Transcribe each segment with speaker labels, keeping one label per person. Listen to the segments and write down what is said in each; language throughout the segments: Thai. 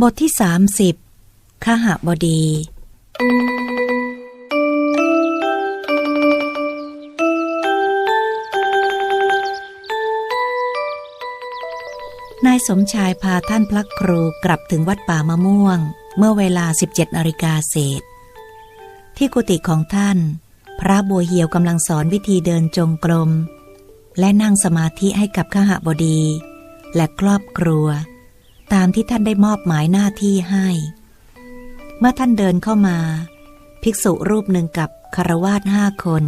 Speaker 1: บทที่สามสิบขหบดี นายสมชายพาท่านพระครูกลับถึงวัดป่ามะม่วง เมื่อเวลา 17นาฬิกาเศษ ที่กุฏิของท่าน พระบัวเหียวกำลังสอนวิธีเดินจงกรม และนั่งสมาธิให้กับขหบดี และครอบครัว ตามที่ท่านได้มอบหมายหน้าที่ให้ เมื่อท่านเดินเข้ามา ภิกษุรูปหนึ่งกับคารวาสห้าคน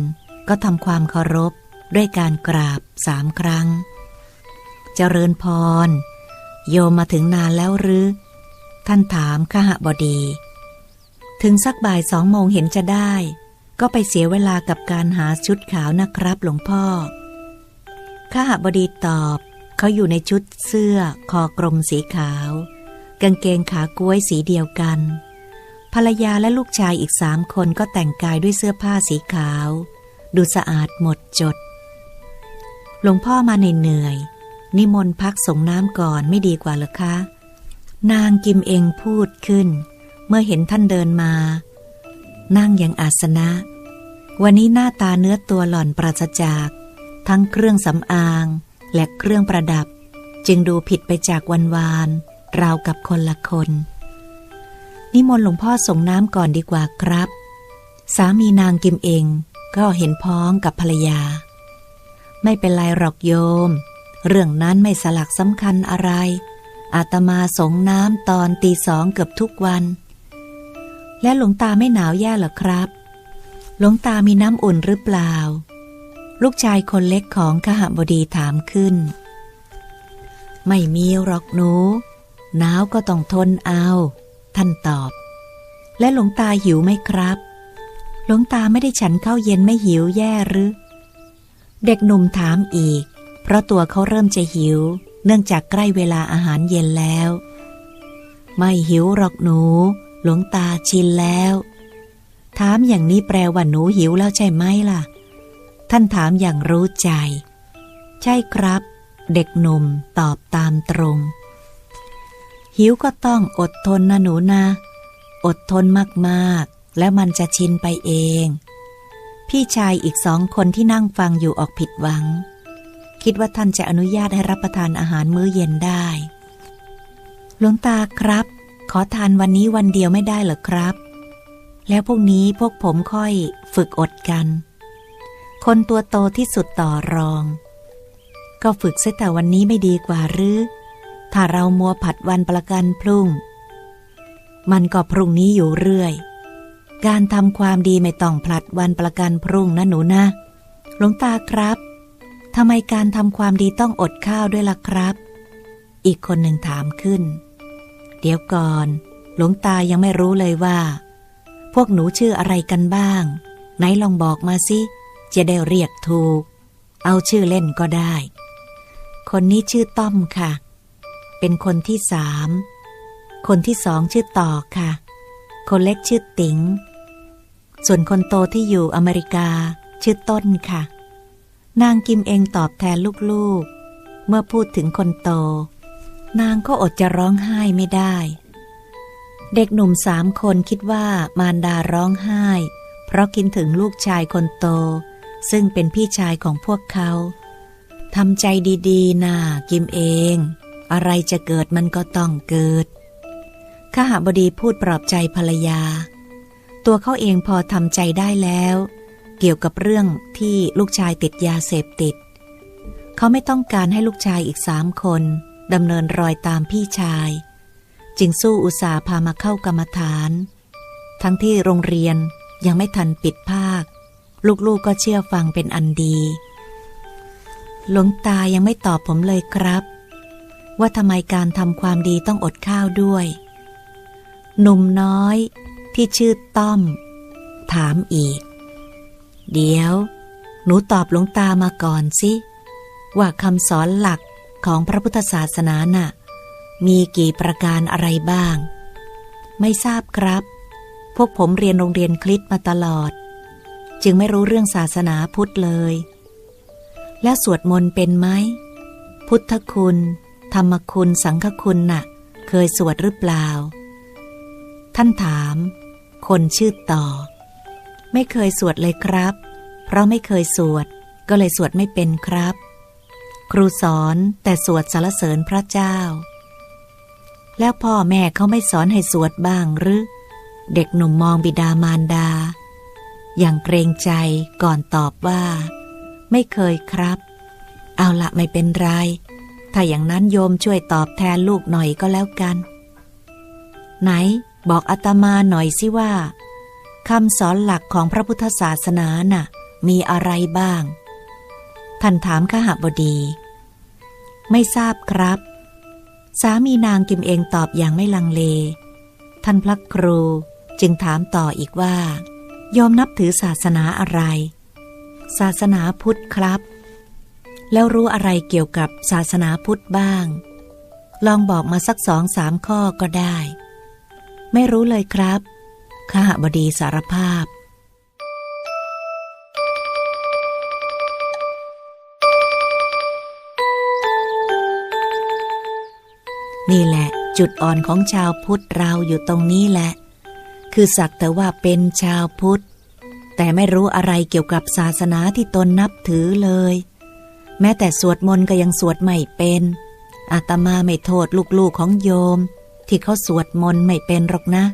Speaker 1: ก็ทำความเคารพด้วยการกราบสามครั้ง เจริญพร โยมมาถึงนานแล้วหรือ ท่านถามขหบดี ถึงสักบ่ายสองโมงเห็นจะได้ ก็ไปเสียเวลากับการหาชุดขาวนะครับหลวงพ่อขหบดีตอบ เขาอยู่ในชุดเสื้อคอกลมสีขาว กางเกงขากล้วยสีเดียวกัน ภรรยาและลูกชายอีกสามคนก็แต่งกายด้วยเสื้อผ้าสีขาว ดูสะอาดหมดจด หลวงพ่อมาเหนื่อยนิมนต์พักส่งน้ำก่อนไม่ดีกว่าหรือคะ นางกิมเองพูดขึ้น เมื่อเห็นท่านเดินมา นั่งอย่างอาสนะ วันนี้หน้าตาเนื้อตัวหล่อนปราศจาก ทั้งเครื่องสำอาง และเครื่องประดับ จึงดูผิดไปจากวันวาน ราวกับคนละคน นิมนต์หลวงพ่อส่งน้ำก่อนดีกว่าครับ สามีนางกิมเองก็เห็นพ้องกับภรรยา ไม่เป็นไรหรอกโยม เรื่องนั้นไม่สลักสำคัญอะไร อาตมาสงน้ำตอนตีสองเกือบทุกวัน และหลวงตาไม่หนาวแย่หรอครับ หลวงตามีน้ำอุ่นหรือเปล่า ลูกชายคนเล็กของขหบดีถามขึ้น ไม่มีหรอกหนูหนาวก็ต้องทนเอา ท่านตอบ และหลวงตาหิวไหมครับ หลวงตาไม่ได้ฉันข้าวเย็นไม่หิวแย่หรือ เด็กหนุ่มถามอีก เพราะตัวเขาเริ่มจะหิว เนื่องจากใกล้เวลาอาหารเย็นแล้ว ไม่หิวหรอกหนู หลวงตาชินแล้ว ถามอย่างนี้แปลว่าหนูหิวแล้วใช่ไหมล่ะ ท่านถามอย่างรู้ใจ ใช่ครับ เด็กหนุ่มตอบตามตรง หิวก็ต้องอดทนนะหนูนะ อดทนมากๆ แล้วมันจะชินไปเอง พี่ชายอีกสองคนที่นั่งฟังอยู่ออกผิดหวัง คิดว่าท่านจะอนุญาตให้รับประทานอาหารมื้อเย็นได้หลวงตาครับ ขอทานวันนี้วันเดียวไม่ได้เหรอครับ แล้วพวกนี้พวกผมค่อยฝึกอดกัน คนตัวโตที่สุดต่อรอง ก็ฝึกเสียแต่วันนี้ไม่ดีกว่าหรือ ถ้าเรามัวผัดวันประกันพรุ่ง มันก็พรุ่งนี้อยู่เรื่อย การทำความดีไม่ต้องผลัดวันประกันพรุ่งนะหนูนะหลวงตาครับทำไมการทำความดีต้องอดข้าวด้วยล่ะครับ อีกคนหนึ่งถามขึ้น เดี๋ยวก่อน หลวงตายังไม่รู้เลยว่า พวกหนูชื่ออะไรกันบ้าง ไหนลองบอกมาสิ จะได้เรียกถูก เอาชื่อเล่นก็ได้ คนนี้ชื่อต้อมค่ะ เป็นคนที่สาม คนที่สองชื่อต่อค่ะ คนเล็กชื่อติ๋ง ส่วนคนโตที่อยู่อเมริกาชื่อต้นค่ะ นางกิมเองตอบแทนลูกๆ เมื่อพูดถึงคนโต นางก็อดจะร้องไห้ไม่ได้ เด็กหนุ่มสามคนคิดว่ามารดาร้องไห้ เพราะคิดถึงลูกชายคนโต ซึ่งเป็นพี่ชายของพวกเขาทำใจดีๆนะกิมเอง อะไรจะเกิดมันก็ต้องเกิดข้าหบดีพูดปลอบใจภรรยา ตัวเขาเองพอทำใจได้แล้ว เกี่ยวกับเรื่องที่ลูกชายติดยาเสพติด เขาไม่ต้องการให้ลูกชายอีกสามคนดำเนินรอยตามพี่ชาย จึงสู้อุตสาห์พามาเข้ากรรมฐาน ทั้งที่โรงเรียนยังไม่ทันปิดภาค ลูกๆกก็เชื่อฟังเป็นอันดี หลวงตายังไม่ตอบผมเลยครับ ว่าทำไมการทำความดีต้องอดข้าวด้วย หนุ่มน้อยที่ชื่อต้อม ถามอีก เดี๋ยว หนูตอบหลวงตามาก่อนสิ ว่าคำสอนหลักของพระพุทธศาสนาน่ะ มีกี่ประการอะไรบ้าง ไม่ทราบครับ พวกผมเรียนโรงเรียนคริตมาตลอด จึงไม่รู้เรื่องศาสนาพุทธเลย แล้วสวดมนต์เป็นไหม พุทธคุณ ธรรมคุณสังฆคุณน่ะ เคยสวดหรือเปล่า ท่านถาม คนชื่อต่อ ไม่เคยสวดเลยครับ เพราะไม่เคยสวด ก็เลยสวดไม่เป็นครับ ครูสอนแต่สวดสารเสริญพระเจ้า แล้วพ่อแม่เขาไม่สอนให้สวดบ้างหรือ เด็กหนุ่มมองบิดามารดา อย่างเกรงใจก่อนตอบว่า ไม่เคยครับ เอาละไม่เป็นไร ถ้าอย่างนั้นโยมช่วยตอบแทนลูกหน่อยก็แล้วกัน ไหน บอกอาตมาหน่อยสิว่าคำสอนหลักของพระพุทธศาสนาน่ะ มีอะไรบ้าง ท่านถามขหบดี ไม่ทราบครับ สามีนางกิมเองตอบอย่างไม่ลังเล ท่านพระครูจึงถามต่ออีกว่า โยมนับถือศาสนาอะไร ศาสนาพุทธครับ แล้วรู้อะไรเกี่ยวกับศาสนาพุทธบ้าง ลองบอกมาสักสองสามข้อก็ได้ ไม่รู้เลยครับข้าบดีสารภาพนี่แหละ จุดอ่อนของชาวพุทธเราอยู่ตรงนี้แหละ คือสักแต่ว่าเป็นชาวพุทธ แต่ไม่รู้อะไรเกี่ยวกับศาสนาที่ตนนับถือเลย แม้แต่สวดมนต์ก็ยังสวดไม่เป็นอาตมาไม่โทษลูกๆของโยม ที่เขาสวดมนต์ไม่เป็นหรอกนะ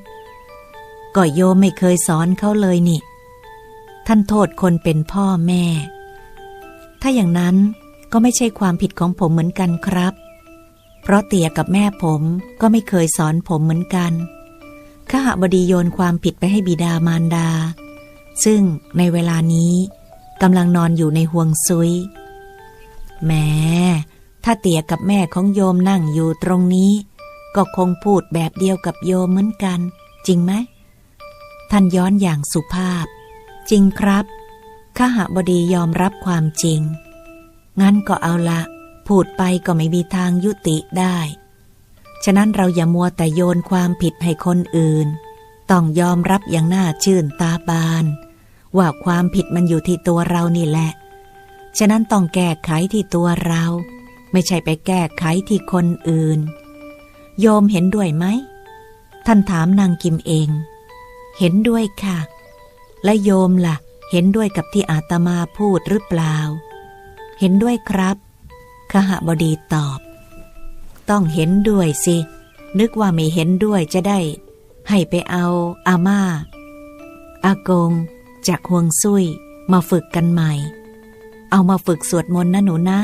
Speaker 1: ก็โยมไม่เคยสอนเขาเลยนี่ ท่านโทษคนเป็นพ่อแม่ ถ้าอย่างนั้นก็ไม่ใช่ความผิดของผมเหมือนกันครับ เพราะเตี่ยกับแม่ผมก็ไม่เคยสอนผมเหมือนกัน ข้าบดีโยนความผิดไปให้บิดามารดา ซึ่งในเวลานี้กำลังนอนอยู่ในห่วงซุยแหมถ้าเตี่ยกับแม่ของโยมนั่งอยู่ตรงนี้ ก็คงพูดแบบเดียวกับโยมเหมือนกัน จริงไหมท่านย้อนอย่างสุภาพ จริงครับข้าหบดียอมรับความจริง งั้นก็เอาละ พูดไปก็ไม่มีทางยุติได้ ฉะนั้นเราอย่ามัวแต่โยนความผิดให้คนอื่น ต้องยอมรับอย่างหน่าชื่นตาบาน ว่าความผิดมันอยู่ที่ตัวเรานี่แหละ ฉะนั้นต้องแก้ไขที่ตัวเรา ไม่ใช่ไปแก้ไขที่คนอื่น โยมเห็นด้วยไหม ท่านถามนางกิมเอง เห็นด้วยค่ะ และโยมละ่ะ เห็นด้วยกับที่อาตมาพูดหรือเปล่า เห็นด้วยครับขหบดีตอบ ต้องเห็นด้วยสิ นึกว่าไม่เห็นด้วยจะได้ ให้ไปเอาอาม่า อากง จากห่วงซุยมาฝึกกันใหม่ เอามาฝึกสวดมนต์นะหนูนะ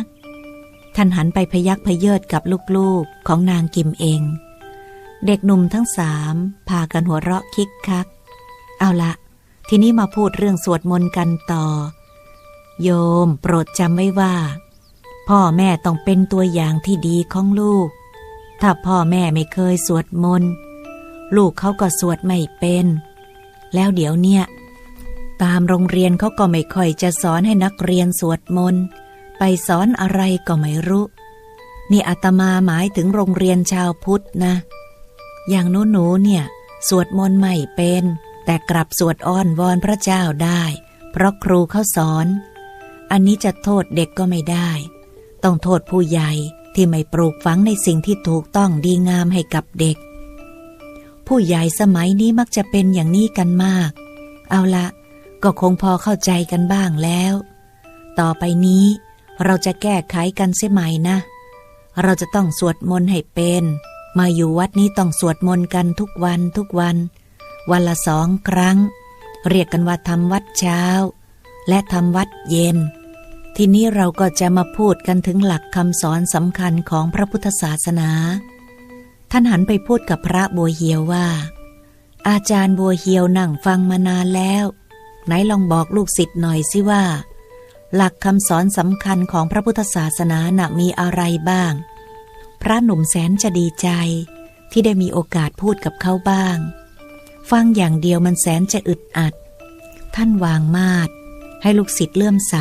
Speaker 1: ท่านหันไปพยักพเยิดกับลูกๆของนางกิมเอง เด็กหนุ่มทั้งสามพากันหัวเราะคิกคัก เอาละทีนี้มาพูดเรื่องสวดมนต์กันต่อ โยมโปรดจำไว้ว่า พ่อแม่ต้องเป็นตัวอย่างที่ดีของลูก ถ้าพ่อแม่ไม่เคยสวดมนต์ลูกเขาก็สวดไม่เป็น แล้วเดี๋ยวเนี่ย ตามโรงเรียนเขาก็ไม่ค่อยจะสอนให้นักเรียนสวดมนต์ไปสอนอะไรก็ไม่รู้ นี่อาตมาหมายถึงโรงเรียนชาวพุทธนะ อย่างหนูหนูเนี่ย สวดมนต์ไม่เป็น แต่กลับสวดอ้อนวอนพระเจ้าได้ เพราะครูเขาสอน อันนี้จะโทษเด็กก็ไม่ได้ ต้องโทษผู้ใหญ่ที่ไม่ปลูกฝังในสิ่งที่ถูกต้องดีงามให้กับเด็ก ผู้ใหญ่สมัยนี้มักจะเป็นอย่างนี้กันมาก เอาละก็คงพอเข้าใจกันบ้างแล้ว ต่อไปนี้ เราจะแก้ไขกันเสียใหม่นะ เราจะต้องสวดมนต์ให้เป็น มาอยู่วัดนี้ต้องสวดมนต์กันทุกวันทุกวัน วันละสองครั้ง เรียกกันว่าทำวัดเช้า และทำวัดเย็น ทีนี้เราก็จะมาพูดกันถึงหลักคำสอนสำคัญของพระพุทธศาสนา ท่านหันไปพูดกับพระบัวเหียวว่า อาจารย์บัวเหียวนั่งฟังมานานแล้ว ไหนลองบอกลูกศิษย์หน่อยสิว่า หลักคำสอนสำคัญของพระพุทธศาสนาน่ะมีอะไรบ้าง พระหนุ่มแสนจะดีใจ ที่ได้มีโอกาสพูดกับเขาบ้าง ฟังอย่างเดียวมันแสนจะอึดอัด ท่านวางมาดให้ลูกศิษย์เลื่อมใส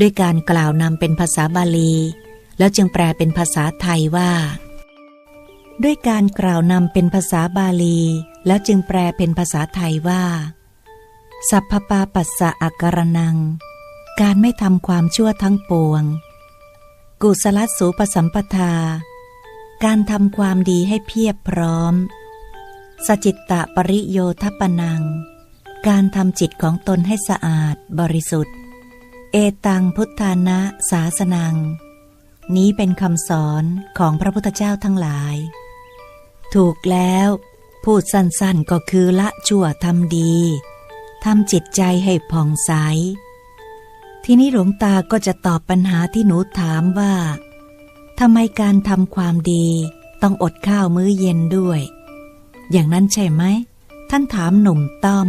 Speaker 1: ด้วยการกล่าวนำเป็นภาษาบาลี แล้วจึงแปลเป็นภาษาไทยว่า ด้วยการกล่าวนำเป็นภาษาบาลี แล้วจึงแปลเป็นภาษาไทยว่า สัพพปาปัสสะอาการนัง การไม่ทำความชั่วทั้งปวง กุศลสูปสัมปทา การทำความดีให้เพียบพร้อม สจิตตะปริโยทปนัง การทำจิตของตนให้สะอาดบริสุทธิ์ เอตังพุทธานะสาสนัง นี้เป็นคำสอนของพระพุทธเจ้าทั้งหลาย ถูกแล้ว พูดสั้นๆก็คือละชั่วทำดีทำจิตใจให้ผ่องใส ทีนี้หลวงตาก็จะตอบปัญหาที่หนูถามว่าทำไมการทำความดีต้องอดข้าวมื้อเย็นด้วย อย่างนั้นใช่ไหม ท่านถามหนุ่มต้อม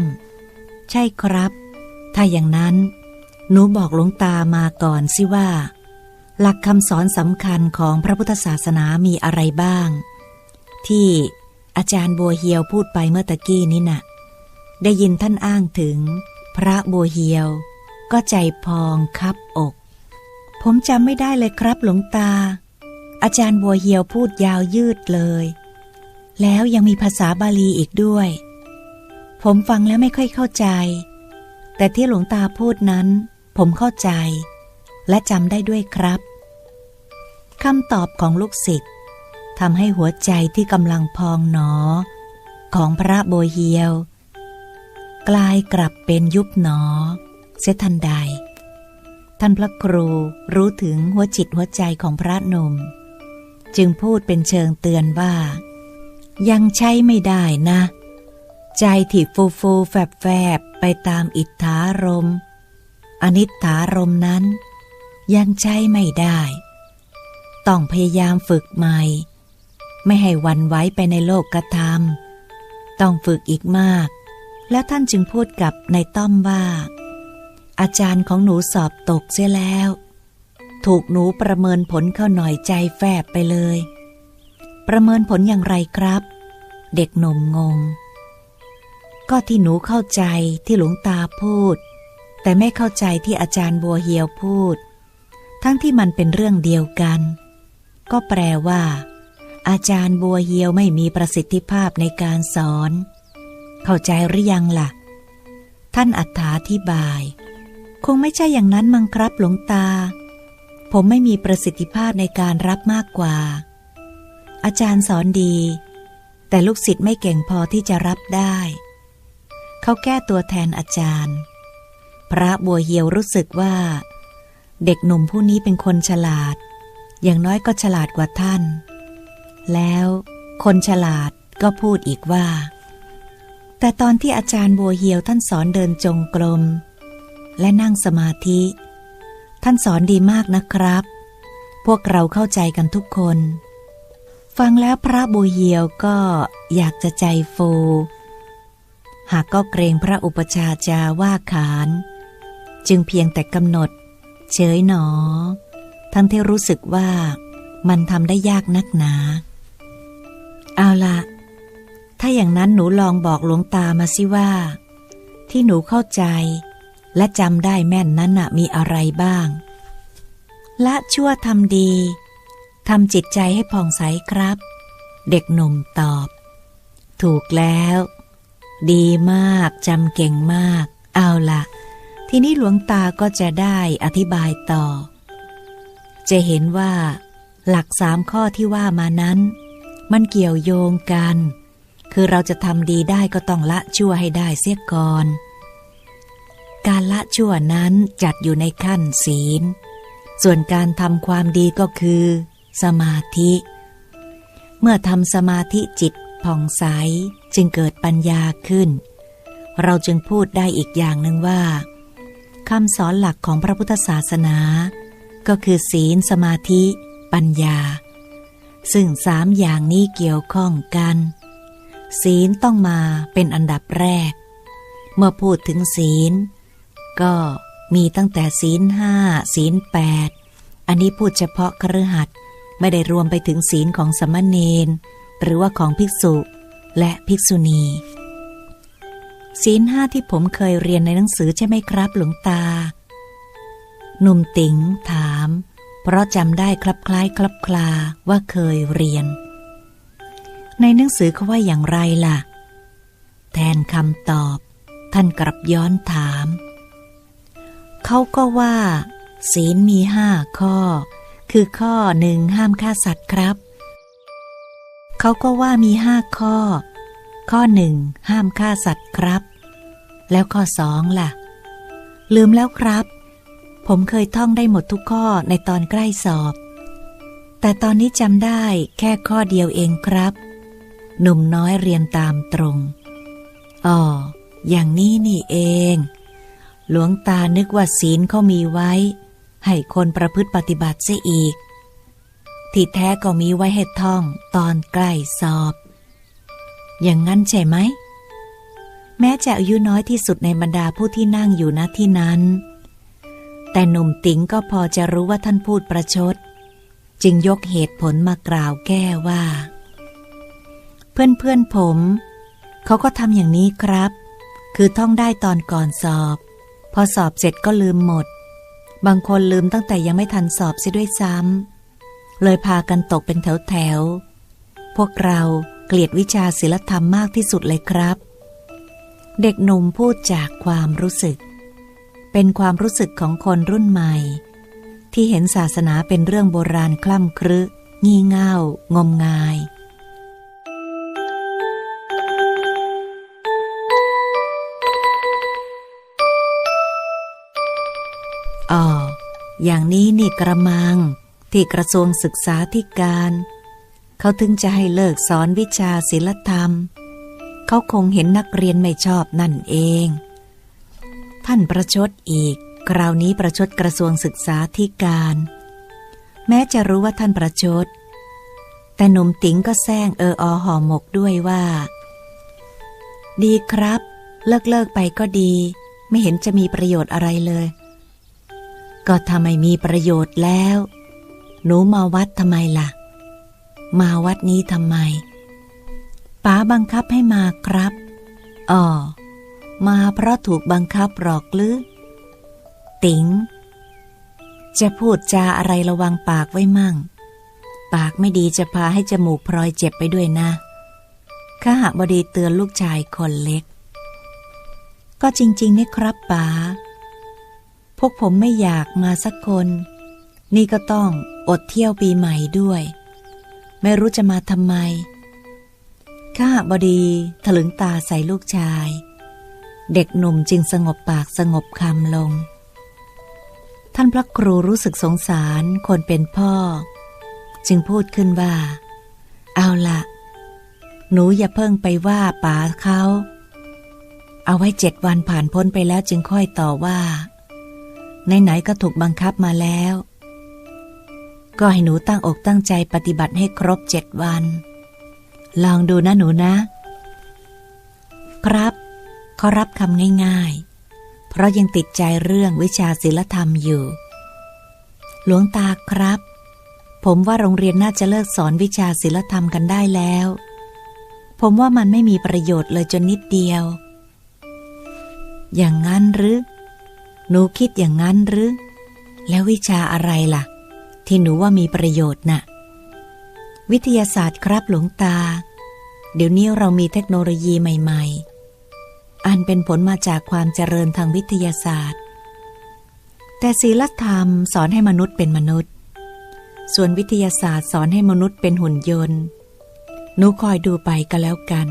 Speaker 1: ใช่ครับ ถ้าอย่างนั้น หนูบอกหลวงตามาก่อนสิว่า หลักคำสอนสำคัญของพระพุทธศาสนามีอะไรบ้าง ที่อาจารย์บัวเฮียวพูดไปเมื่อตะกี้นี้นะ่ะ ได้ยินท่านอ้างถึง พระบัวเฮียว ก็ใจพองคับอก ผมจำไม่ได้เลยครับหลวงตา อาจารย์บัวเฮียวพูดยาวยืดเลย แล้วยังมีภาษาบาลีอีกด้วย ผมฟังแล้วไม่ค่อยเข้าใจ แต่ที่หลวงตาพูดนั้น ผมเข้าใจ และจำได้ด้วยครับคำตอบของลูกศิษย์ทำให้หัวใจที่กำลังพองหนอ ของพระโบเฮียว กลายกลับเป็นยุบหนอ เสียทันใด ท่านพระครูรู้ถึงหัวจิตหัวใจของพระนม จึงพูดเป็นเชิงเตือนว่า ยังใช้ไม่ได้นะ ใจที่ฟูฟูแฟบแฟบไปตามอิทธารม อนิถารมนั้น ยังใช้ไม่ได้ ต้องพยายามฝึกใหม่ ไม่ให้วันไว้ไปในโลกกระทำต้องฝึกอีกมาก แล้วท่านจึงพูดกับในต้อมว่า อาจารย์ของหนูสอบตกเสียแล้ว ถูกหนูประเมินผลเข้าหน่อยใจแฟบไปเลย ประเมินผลอย่างไรครับ เด็กหนุ่มงง ก็ที่หนูเข้าใจที่หลวงตาพูด แต่ไม่เข้าใจที่อาจารย์บัวเฮียวพูด ทั้งที่มันเป็นเรื่องเดียวกัน ก็แปลว่า อาจารย์บัวเฮียวไม่มีประสิทธิภาพในการสอน เข้าใจหรือยังล่ะ ท่านอัถาธิบาย คงไม่ใช่อย่างนั้นมังครับหลวงตา ผมไม่มีประสิทธิภาพในการรับมากกว่า อาจารย์สอนดี แต่ลูกศิษย์ไม่เก่งพอที่จะรับได้ เขาแก้ตัวแทนอาจารย์ พระบัวเหียวรู้สึกว่า เด็กหนุ่มผู้นี้เป็นคนฉลาด อย่างน้อยก็ฉลาดกว่าท่าน แล้วคนฉลาดก็พูดอีกว่า แต่ตอนที่อาจารย์บัวเหียวท่านสอนเดินจงกรม และนั่งสมาธิ ท่านสอนดีมากนะครับ พวกเราเข้าใจกันทุกคน ฟังแล้วพระบัวเหียวก็อยากจะใจฟูหากก็เกรงพระอุปชาจาว่าขาน จึงเพียงแต่กำหนด เฉยหนอ ทั้งที่รู้สึกว่ามันทำได้ยากนักหนา เอาละถ้าอย่างนั้นหนูลองบอกหลวงตามาสิว่า ที่หนูเข้าใจ และจำได้แม่นนั้นนะมีอะไรบ้าง ละชั่วทำดีทำจิตใจให้ผ่องใสครับ เด็กหนุ่มตอบ ถูกแล้ว ดีมากจำเก่งมาก เอาล่ะ ทีนี้หลวงตาก็จะได้อธิบายต่อ จะเห็นว่า หลักสามข้อที่ว่ามานั้น มันเกี่ยวโยงกัน คือเราจะทำดีได้ก็ต้องละชั่วให้ได้เสียก่อน การละชั่วนั้นจัดอยู่ในขั้นศีล ส่วนการทำความดีก็คือ สมาธิ เมื่อทำสมาธิจิตผ่องใสจึงเกิดปัญญาขึ้น เราจึงพูดได้อีกอย่างหนึ่งว่า คำสอนหลักของพระพุทธศาสนา ก็คือศีลสมาธิ ปัญญา ซึ่งสามอย่างนี้เกี่ยวข้องกัน ศีลต้องมาเป็นอันดับแรก เมื่อพูดถึงศีล ก็มีตั้งแต่ศีลห้าศีลแปดอันนี้พูดเฉพาะครือหัดไม่ได้รวมไปถึงศีลของสมณเณรหรือว่าของภิกษุและภิกษุณี ศีลห้าที่ผมเคยเรียนในหนังสือใช่ไหมครับหลวงตา หนุ่มติ๋งถาม เพราะจำได้คลับคล้ายคลับคลาว่าเคยเรียน ในหนังสือเขาว่าอย่างไรล่ะ แทนคำตอบ ท่านกลับย้อนถาม เขาก็ว่า ศีลมีห้าข้อ คือข้อหนึ่งห้ามฆ่าสัตว์ครับ เขาก็ว่ามีห้าข้อ ข้อหนึ่งห้ามฆ่าสัตว์ครับ แล้วข้อสองล่ะ ลืมแล้วครับ ผมเคยท่องได้หมดทุกข้อในตอนใกล้สอบ แต่ตอนนี้จำได้แค่ข้อเดียวเองครับ หนุ่มน้อยเรียนตามตรงอ๋ออย่างนี้นี่เอง หลวงตานึกว่าศีลเขามีไว้ ให้คนประพฤติปฏิบัติเสียอีก ที่แท้ก็มีไว้ให้ท่องตอนใกล้สอบ อย่างนั้นใช่ไหม แม้จะอายุน้อยที่สุดในบรรดาผู้ที่นั่งอยู่ณที่นั้น แต่หนุ่มติ๋งก็พอจะรู้ว่าท่านพูดประชด จึงยกเหตุผลมากล่าวแก้ว่าเพื่อนเพื่อนๆผม เขาก็ทำอย่างนี้ครับ คือท่องได้ตอนก่อนสอบ พอสอบเสร็จก็ลืมหมด บางคนลืมตั้งแต่ยังไม่ทันสอบเสียด้วยซ้ำเลยพากันตกเป็นแถวแถวพวกเรา เกลียดวิชาศิลธรรมมากที่สุดเลยครับ เด็กหนุ่มพูดจากความรู้สึก เป็นความรู้สึกของคนรุ่นใหม่ ที่เห็นศาสนาเป็นเรื่องโบราณคล่ำครึ งี่เง่า งมงาย อ๋อ อย่างนี้นี่กระมัง ที่กระทรวงศึกษาธิการ เขาถึงจะให้เลิกสอนวิชาศิลธรรม เขาคงเห็นนักเรียนไม่ชอบนั่นเอง ท่านประชดอีก คราวนี้ประชดกระทรวงศึกษาธิการ แม้จะรู้ว่าท่านประชด แต่หนุ่มติ๋งก็แซงเอออห่อหมกด้วยว่า ดีครับ เลิกเลิกไปก็ดี ไม่เห็นจะมีประโยชน์อะไรเลย ก็ทำไมมีประโยชน์แล้ว หนูมาวัดทำไมล่ะ มาวัดนี้ทำไมป๋าบังคับให้มาครับอ๋อมาเพราะถูกบังคับหรอกหรือ ติ๋งจะพูดจาอะไรระวังปากไว้มั่ง ปากไม่ดีจะพาให้จมูกพลอยเจ็บไปด้วยนะข้าหบดีเตือนลูกชายคนเล็ก ก็จริงๆนี่ครับป๋าพวกผมไม่อยากมาสักคน นี่ก็ต้องอดเที่ยวปีใหม่ด้วย ไม่รู้จะมาทำไม ข้าบดีถลึงตาใส่ลูกชาย เด็กหนุ่มจึงสงบปากสงบคำลง ท่านพระครูรู้สึกสงสารคนเป็นพ่อ จึงพูดขึ้นว่า เอาละหนูอย่าเพิ่งไปว่าป๋าเขา เอาไว้เจ็ดวันผ่านพ้นไปแล้วจึงค่อยต่อว่าไหนๆก็ถูกบังคับมาแล้ว ก็ให้หนูตั้งอกตั้งใจปฏิบัติให้ครบเจ็ดวัน ลองดูนะหนูนะ ครับเขารับคำง่ายๆ เพราะยังติดใจเรื่องวิชาศิลธรรมอยู่ หลวงตาครับ ผมว่าโรงเรียนน่าจะเลิกสอนวิชาศิลธรรมกันได้แล้ว ผมว่ามันไม่มีประโยชน์เลยจนนิดเดียว อย่างนั้นหรือ หนูคิดอย่างนั้นหรือ แล้ววิชาอะไรล่ะ ที่หนูว่ามีประโยชน์น่ะ วิทยาศาสตร์ครับหลวงตา เดี๋ยวนี้เรามีเทคโนโลยีใหม่ ๆ อันเป็นผลมาจากความเจริญทางวิทยาศาสตร์ แต่ศีลธรรมสอนให้มนุษย์เป็นมนุษย์ ส่วนวิทยาศาสตร์สอนให้มนุษย์เป็นหุ่นยนต์ หนูคอยดูไปก็แล้วกัน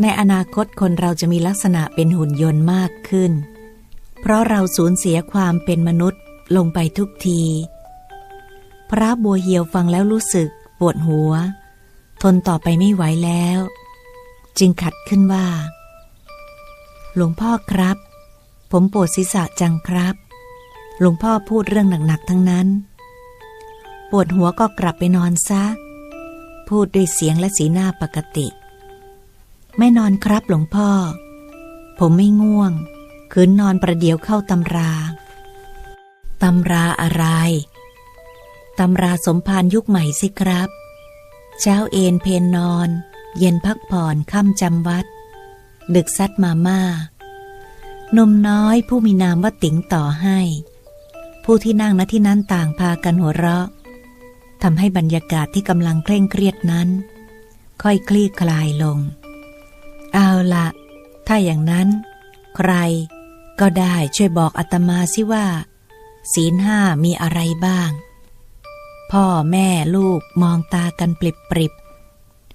Speaker 1: ในอนาคตคนเราจะมีลักษณะเป็นหุ่นยนต์มากขึ้น เพราะเราสูญเสียความเป็นมนุษย์ลงไปทุกที พระบัวเหียวฟังแล้วรู้สึกปวดหัว ทนต่อไปไม่ไหวแล้ว จึงขัดขึ้นว่า หลวงพ่อครับ ผมปวดศีรษะจังครับ หลวงพ่อพูดเรื่องหนักๆทั้งนั้น ปวดหัวก็กลับไปนอนซะ พูดด้วยเสียงและสีหน้าปกติ ไม่นอนครับหลวงพ่อ ผมไม่ง่วง คืนนอนประเดี๋ยวเข้าตำราตำราอะไร ตำราสมภารยุคใหม่สิครับ เช้าเอนเพนนอน เย็นพักผ่อนค่ำจำวัด ดึกซัดมาม่านมน้อยผู้มีนามว่าติ๋งต่อให้ ผู้ที่นั่งณที่นั้นต่างพากันหัวเราะทำให้บรรยากาศที่กำลังเคร่งเครียดนั้น ค่อยคลี่คลายลง เอาละถ้าอย่างนั้น ใครก็ได้ช่วยบอกอาตมาสิว่า ศีลห้ามีอะไรบ้าง พ่อแม่ลูกมองตากันปริบปริบ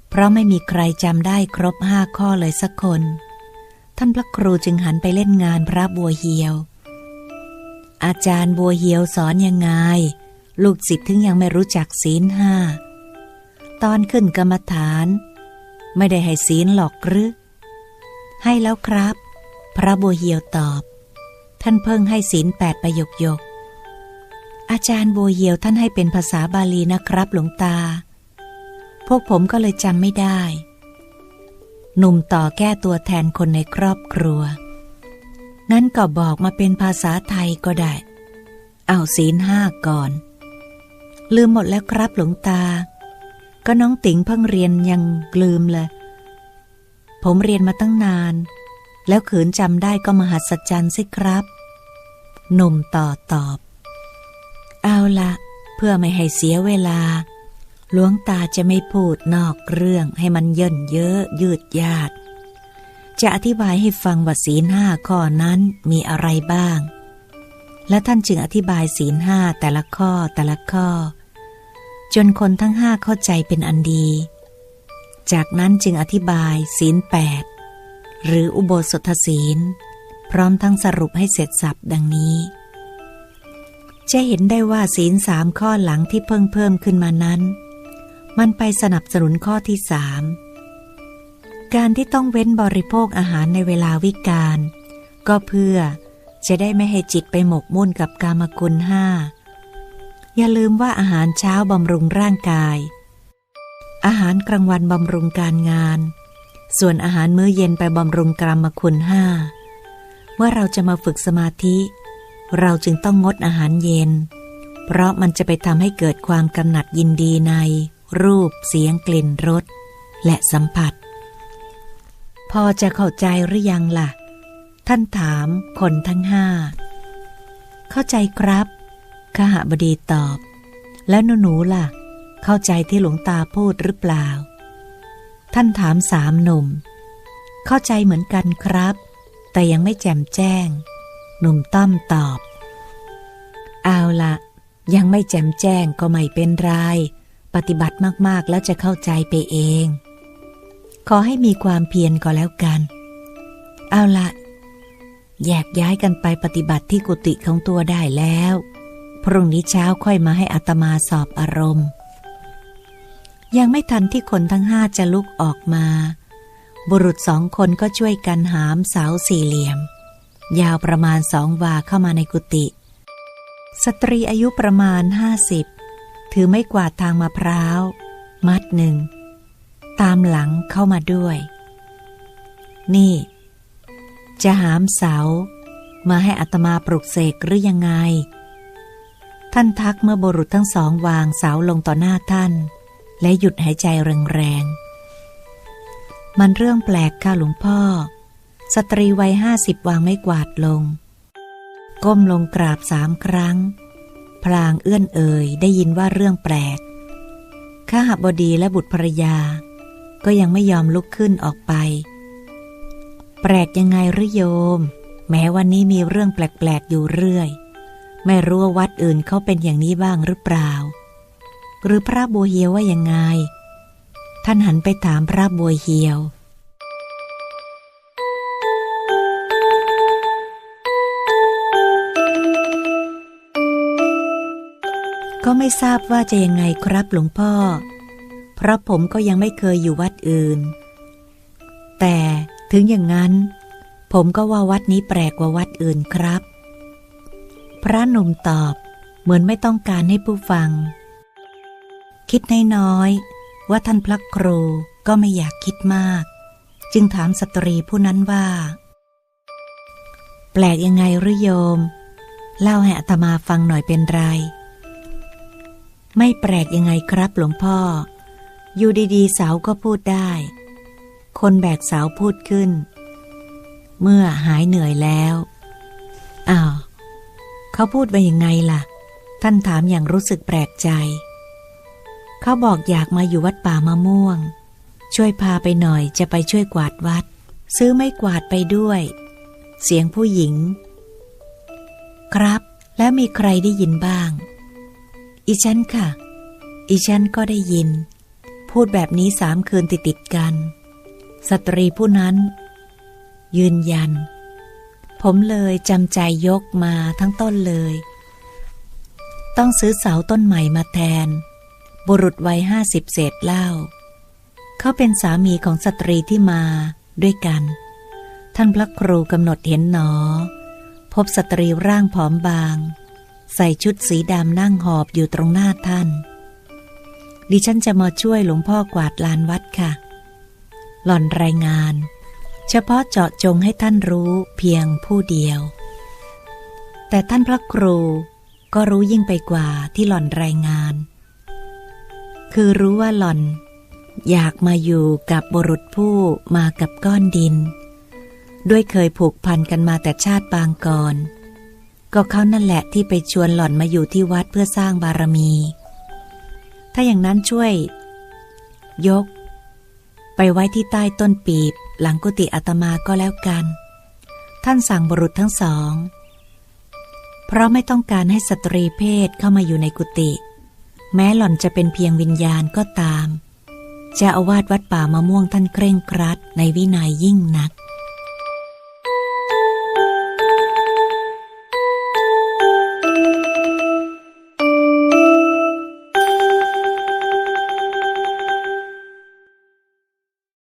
Speaker 1: เพราะไม่มีใครจำได้ครบห้าข้อเลยสักคน ท่านพระครูจึงหันไปเล่นงานพระบัวเหียว อาจารย์บัวเหียวสอนยังไง ลูกศิษย์ถึงยังไม่รู้จักศีลห้า ตอนขึ้นกรรมฐาน ไม่ได้ให้ศีลหรอกหรือ ให้แล้วครับ พระบัวเหียวตอบ ท่านเพิ่งให้ศีลแปดประโยคยก อาจารย์บัวเหียวท่านให้เป็นภาษาบาลีนะครับหลวงตา พวกผมก็เลยจำไม่ได้ หนุ่มต่อแก้ตัวแทนคนในครอบครัว งั้นก็บอกมาเป็นภาษาไทยก็ได้ เอาศีลห้าก่อน ลืมหมดแล้วครับหลวงตา ก็น้องติ๋งเพิ่งเรียนยังลืมเลย ผมเรียนมาตั้งนาน แล้วขืนจำได้ก็มหัศจรรย์สิครับ หนุ่มต่อตอบ เอาละเพื่อไม่ให้เสียเวลา หลวงตาจะไม่พูดนอกเรื่องให้มันเยินเยอะยืดยาด จะอธิบายให้ฟังว่าศีลห้าข้อนั้นมีอะไรบ้าง และท่านจึงอธิบายศีลห้าแต่ละข้อแต่ละข้อ จนคนทั้งห้าเข้าใจเป็นอันดี จากนั้นจึงอธิบายศีลแปดหรืออุโบสถศีล พร้อมทั้งสรุปให้เสร็จสับดังนี้ จะเห็นได้ว่าศีลสามข้อหลังที่เพิ่งเพิ่มขึ้นมานั้น มันไปสนับสนุนข้อที่สามการที่ต้องเว้นบริโภคอาหารในเวลาวิกาลก็เพื่อจะได้ไม่ให้จิตไปหมกมุ่นกับกามกุลห้าอย่าลืมว่าอาหารเช้าบำรุงร่างกาย อาหารกลางวันบำรุงการงาน ส่วนอาหารมื้อเย็นไปบำรุงกรรมคุณห้าเมื่อเราจะมาฝึกสมาธิ เราจึงต้องงดอาหารเย็น เพราะมันจะไปทำให้เกิดความกำหนัดยินดีใน รูป เสียงกลิ่นรสและสัมผัส พอจะเข้าใจหรือยังล่ะ ท่านถามคนทั้งห้า เข้าใจครับขหบดีตอบ แล้วหนูหนูล่ะ เข้าใจที่หลวงตาพูดหรือเปล่า ท่านถามสามหนุ่ม เข้าใจเหมือนกันครับ แต่ยังไม่แจ่มแจ้ง หนุ่มต้อมตอบ เอาละยังไม่แจ่มแจ้งก็ไม่เป็นไร ปฏิบัติมากๆแล้วจะเข้าใจไปเอง ขอให้มีความเพียรก็แล้วกัน เอาละแยกย้ายกันไปปฏิบัติที่กุฏิของตัวได้แล้ว พรุ่งนี้เช้าค่อยมาให้อัตมาสอบอารมณ์ ยังไม่ทันที่คนทั้งห้าจะลุกออกมา บุรุษสองคนก็ช่วยกันหามเสาสี่เหลี่ยม ยาวประมาณสองวาเข้ามาในกุฏิสตรีอายุประมาณห้าสิบถือไม่กวาดทางมะพร้าว มัดหนึ่ง ตามหลังเข้ามาด้วย นี่ จะหามเสา มาให้อัตมาปลุกเสกหรือยังไง ท่านทักเมื่อบุรุษทั้งสองวางเสาลงต่อหน้าท่าน และหยุดหายใจแรงๆ มันเรื่องแปลกค่ะหลวงพ่อ สตรีวัยห้าสิบวางไม่กวาดลง ก้มลงกราบสามครั้ง พลางเอื้อนเอ่ยได้ยินว่าเรื่องแปลกข้าหบดีและบุตรภรยา ก็ยังไม่ยอมลุกขึ้นออกไป แปลกยังไงหรือโยม แม้วันนี้มีเรื่องแปลกๆอยู่เรื่อย ไม่รู้ว่าวัดอื่นเขาเป็นอย่างนี้บ้างหรือเปล่า หรือพระบัวเฮียวว่ายังไง ท่านหันไปถามพระบัวเฮียว ก็ไม่ทราบว่าจะยังไงครับหลวงพ่อ เพราะผมก็ยังไม่เคยอยู่วัดอื่น แต่ถึงอย่างนั้น ผมก็ว่าวัดนี้แปลกกว่าวัดอื่นครับ พระหนุ่มตอบเหมือนไม่ต้องการให้ผู้ฟัง คิดน้อยๆว่าท่านพระครูก็ไม่อยากคิดมาก จึงถามสตรีผู้นั้นว่า แปลกยังไงหรือโยม เล่าให้อาตมาฟังหน่อยเป็นไร ไม่แปลกยังไงครับหลวงพ่อ อยู่ดีๆ เสาก็พูดได้ คนแบกเสาพูดขึ้น เมื่อหายเหนื่อยแล้วอ้าวเขาพูดไปยังไงล่ะ ท่านถามอย่างรู้สึกแปลกใจ เขาบอกอยากมาอยู่วัดป่ามะม่วง ช่วยพาไปหน่อยจะไปช่วยกวาดวัด ซื้อไม่กวาดไปด้วย เสียงผู้หญิง ครับ แล้วมีใครได้ยินบ้าง อีฉันค่ะ อีฉันก็ได้ยิน พูดแบบนี้สามคืนติดติดกัน สตรีผู้นั้น ยืนยัน ผมเลยจำใจยกมาทั้งต้นเลย ต้องซื้อเสาต้นใหม่มาแทน บุรุษวัยห้าสิบเศษเล่า เขาเป็นสามีของสตรีที่มาด้วยกัน ท่านพระครูกำหนดเห็นหนอ พบสตรีร่างผอมบาง ใส่ชุดสีดำนั่งหอบอยู่ตรงหน้าท่าน ดิฉันจะมาช่วยหลวงพ่อกวาดลานวัดค่ะ หล่อนรายงาน เฉพาะเจาะจงให้ท่านรู้เพียงผู้เดียว แต่ท่านพระครูก็รู้ยิ่งไปกว่าที่หล่อนรายงาน คือรู้ว่าหล่อน อยากมาอยู่กับบุรุษผู้มากับก้อนดิน ด้วยเคยผูกพันกันมาแต่ชาติปางก่อน ก็เขานั่นแหละที่ไปชวนหล่อนมาอยู่ที่วัดเพื่อสร้างบารมี ถ้าอย่างนั้นช่วย ยก ไปไว้ที่ใต้ต้นปีบ หลังกุฏิอาตมาก็แล้วกัน ท่านสั่งบุรุษทั้งสอง เพราะไม่ต้องการให้สตรีเพศเข้ามาอยู่ในกุฏิแม้หล่อนจะเป็นเพียงวิญญาณก็ตามจะอาวาสวัดป่ามะม่วงท่านเคร่งครัดในวินัยยิ่งนัก